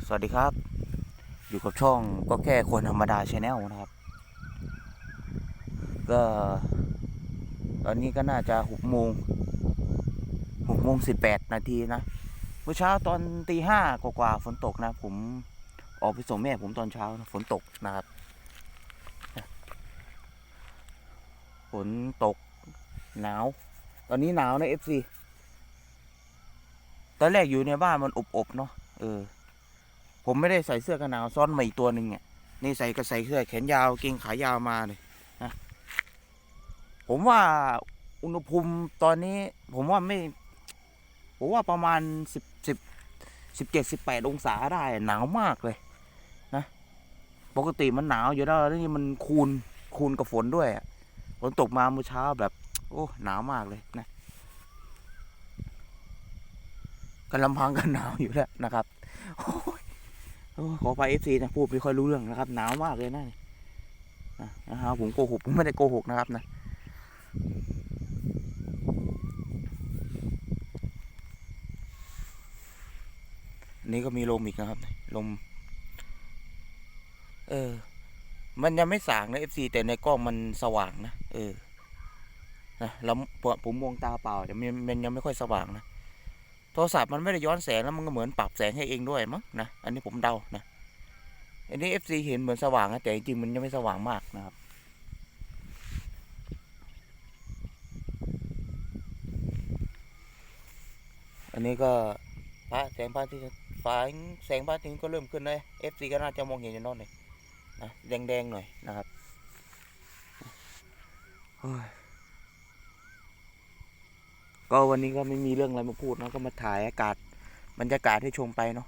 สวัสดีครับ อยู่กับช่องก็แค่คนธรรมดาชาแนลนะครับ ก็ ตอนนี้ก็น่าจะหกโมงหกโมงสิบแปดนาทีนะ เมื่อเช้าตอนตีห้ากว่าฝนตกนะ ผมออกไปส่งแม่ผมตอนเช้านะฝนตกนะครับฝนตกหนาว ตอนนี้หนาวนะเอฟซีตอนแรกอยู่ในบ้านมันอบๆเนาะเออ ผมไม่ได้ใส่เสื้อกันหนาวซ้อนมาอีกตัวหนึ่งเนี่ยนี่ใส่ก็ใส่เสื้อแขนยาวเกงขายาวมาเลยนะผมว่าอุณหภูมิตอนนี้ ผมว่าไม่ ผมว่าประมาณสิบสิบสิบเจ็ดสิบแปดองศาได้หนาวมากเลยนะปกติมันหนาวอยู่แล้วนี่มันคูณคูณกับฝนด้วยฝนตกมาเมื่อเช้าแบบ โอ้หนาวมากเลยนะกันลำพังกันหนาวอยู่แล้วนะครับโอ้ย ขอไปเอฟซีนะพูดไม่ค่อยรู้เรื่องนะครับ หนาวมากเลยนะนะนะครับผมโกหกผมไม่ได้โกหกนะครับนะนี้ก็มีลมอีกนะครับ ลม เออ มันยังไม่สางนะเอฟซีแต่ในกล้องมันสว่างนะ เออนะแล้วผมมองตาเปล่าแต่มันยังไม่ค่อยสว่างนะ โทรศัพท์มันไม่ได้ย้อนแสงแล้วมันก็เหมือนปรับแสงให้เองด้วยมั้งนะ อันนี้ผมเดานะ อันนี้เอฟซีเห็นเหมือนสว่างนะแต่จริงมันยังไม่สว่างมากนะครับ อันนี้ก็พระแสงพระที่ฟ้าแสงพระอาทิตย์ก็เริ่มขึ้นเลยเอฟซีก็น่าจะมองเห็นอยู่โนอนเลยนะแดงๆหน่อยนะครับ ก็วันนี้ก็ไม่มีเรื่องอะไรมาพูดนะก็มาถ่ายอากาศบรรยากาศให้ชมไปเนาะ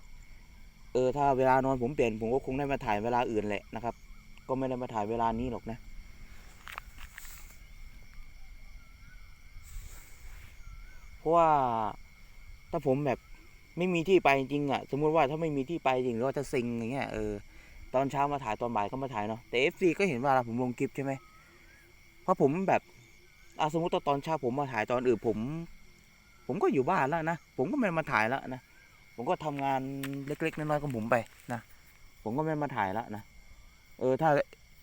เออถ้าเวลานอนผมเปลี่ยนผมก็คงได้มาถ่ายเวลาอื่นแหละนะครับ ก็ไม่ได้มาถ่ายเวลานี้หรอกนะเพราะว่าถ้าผมแบบไม่มีที่ไปจริงอะสมมุติว่าถ้าไม่มีที่ไปจริงหรือว่าจะซิงอย่างเงี้ยเออตอนเช้ามาถ่ายตอนบ่ายก็มาถ่ายเนาะแต่เอฟซีก็เห็นว่าผมลงคลิปใช่ไหมเพราะผมแบบอะสมมติตอนเช้าผมมาถ่ายตอนอื่นผม ผมก็อยู่บ้านแล้วนะ ผมก็ไม่มาถ่ายแล้วนะ ผมก็ทำงานเล็กๆน้อยๆของผมไปนะ ผมก็ไม่มาถ่ายแล้วนะ เออถ้า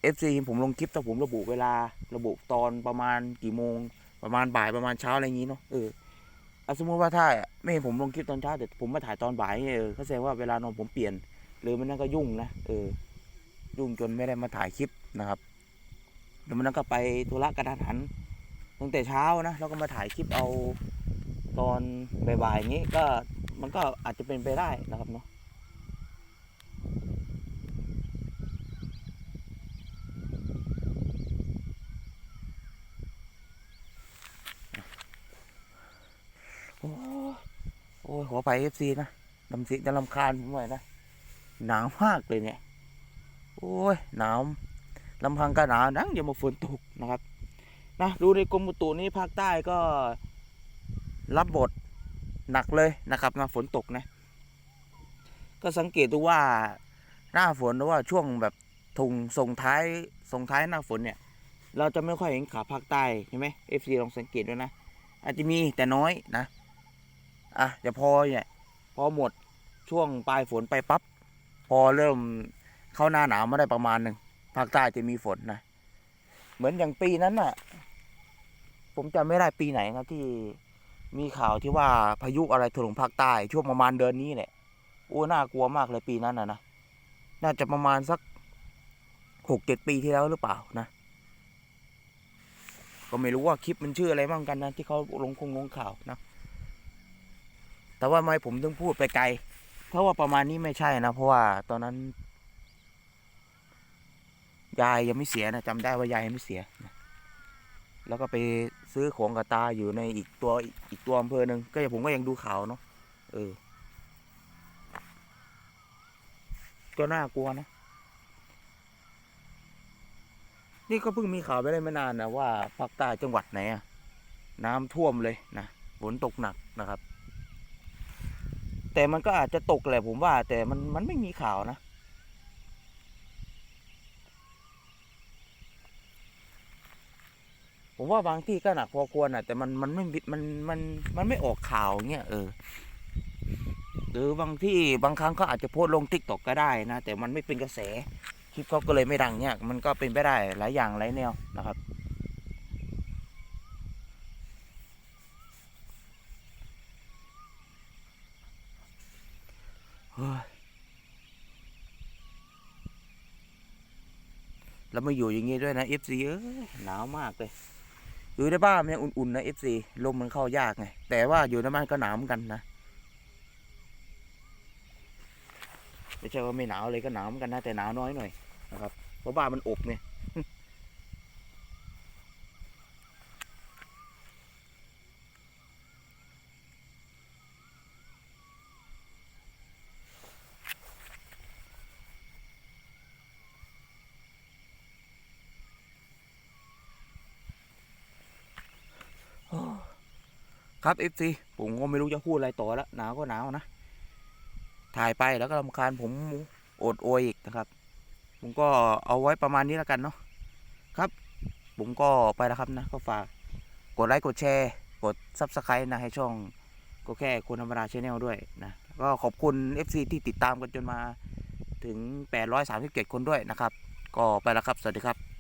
เอฟซีผมลงคลิปถ้าผมระบุเวลาระบุตอนประมาณกี่โมง ประมาณบ่ายประมาณเช้าอะไรอย่างงี้เนาะเออสมมติว่าถ้าไม่เห็นผมลงคลิปตอนเช้าแต่ผมมาถ่ายตอนบ่ายเนี่ยเออเขาแสดงว่าเวลานอนผมเปลี่ยน หรือมันนั่นก็ยุ่งนะเออ ยุ่งจนไม่ได้มาถ่ายคลิปนะครับแล้วมันนั่นก็ไปธุระกระทันหันตั้งแต่เช้านะแล้วก็มาถ่ายคลิปเอา ตอนบ่ายๆอย่างนี้ก็มันก็อาจจะเป็นไปได้นะครับเนาะโอ้ยโอ้ยขอไปเอฟซีนะลำสีจะลำคาญผมหน่อยนะ หนาวมากเลยเนี่ย โอ้ย หนาวลำพังก็หนาวนังอย่ามาฝนตกนะครับ นะ ดูในกรมอุตุนี้ภาคใต้ก็ รับบทหนักเลยนะครับนะฝนตกนะก็สังเกตดูว่าหน้าฝนหรือว่าช่วงแบบทงส่งท้ายส่งท้ายหน้าฝนเนี่ย เราจะไม่ค่อยเห็นขาภาคใต้ใช่ไหมเอฟซีลองสังเกตด้วยนะ อาจจะมีแต่น้อยนะอะเดี๋ยวพอเนี่ยพอหมดช่วงปลายฝนไปปั๊บพอเริ่มเข้าหน้าหนาวมาได้ประมาณหนึ่งภาคใต้จะมีฝนนะเหมือนอย่างปีนั้นน่ะ ผมจำไม่ได้ปีไหนครับที่ มีข่าวที่ว่าพายุอะไรถล่มภาคใต้ช่วงประมาณเดือนนี้แหละโอ้น่ากลัวมากเลยปีนั้นนะนะน่าจะประมาณสักหกเจ็ดปีที่แล้วหรือเปล่านะ ก็ไม่รู้ว่าคลิปมันชื่ออะไรบ้างกันนะที่เขาลงคงลงข่าวนะ แต่ว่าไม่ผมต้องพูดไปไกล เพราะว่าประมาณนี้ไม่ใช่นะ เพราะว่าตอนนั้น ยายยังไม่เสียนะจำได้ว่ายายยังไม่เสียนะ แล้วก็ไปซื้อของกับตาอยู่ในอีกตัวอีกตัวอำเภอหนึ่งก็ยังผมก็ยังดูข่าวเนาะเออ ก็น่ากลัวนะ นี่ก็เพิ่งมีข่าวไปได้ไม่นานนะว่าภาคใต้จังหวัดไหนอะน้ำท่วมเลยนะฝนตกหนักนะครับ แต่มันก็อาจจะตกแหละผมว่า แต่มันมันไม่มีข่าวนะ ผมว่าบางที่ก็หนักพอควรอะ แต่มันมันไม่มันมันมันไม่ออกข่าวเงี้ยเออหรือบางที่บางครั้งเขาอาจจะโพสลงทิกตอกก็ได้นะ แต่มันไม่เป็นกระแสคลิปเขาก็เลยไม่ดังเนี่ยมันก็เป็นไปได้หลายอย่างหลายแนวนะครับเฮ้ยแล้วมาอยู่อย่างงี้ด้วยนะ FC เอ้ยหนาวมากเลย อยู่ในบ้านมันยังอุ่นๆนะเอฟซีลมมันเข้ายากไง แต่ว่าอยู่ในบ้านก็หนาวเหมือนกันนะไม่ใช่ว่าไม่หนาวเลยก็หนาวเหมือนกันนะแต่หนาวน้อยหน่อยนะครับเพราะบ้านมันอบเนี่ย ครับ FC ผมก็ไม่รู้จะพูดอะไรต่อแล้วหนาวก็หนาวนะ ถ่ายไปแล้วก็รำคาญผมอดโอยอีกนะครับ ผมก็เอาไว้ประมาณนี้แล้วกันเนาะครับ ผมก็ไปแล้วครับนะ ก็ฝากกดไลค์กดแชร์กด Subscribe นะให้ช่องก็แค่คนธรรมดาชแนลด้วยนะก็ขอบคุณ FC ที่ติดตามกันจนมาถึง 837 คนด้วยนะครับ ก็ไปแล้วครับ สวัสดีครับ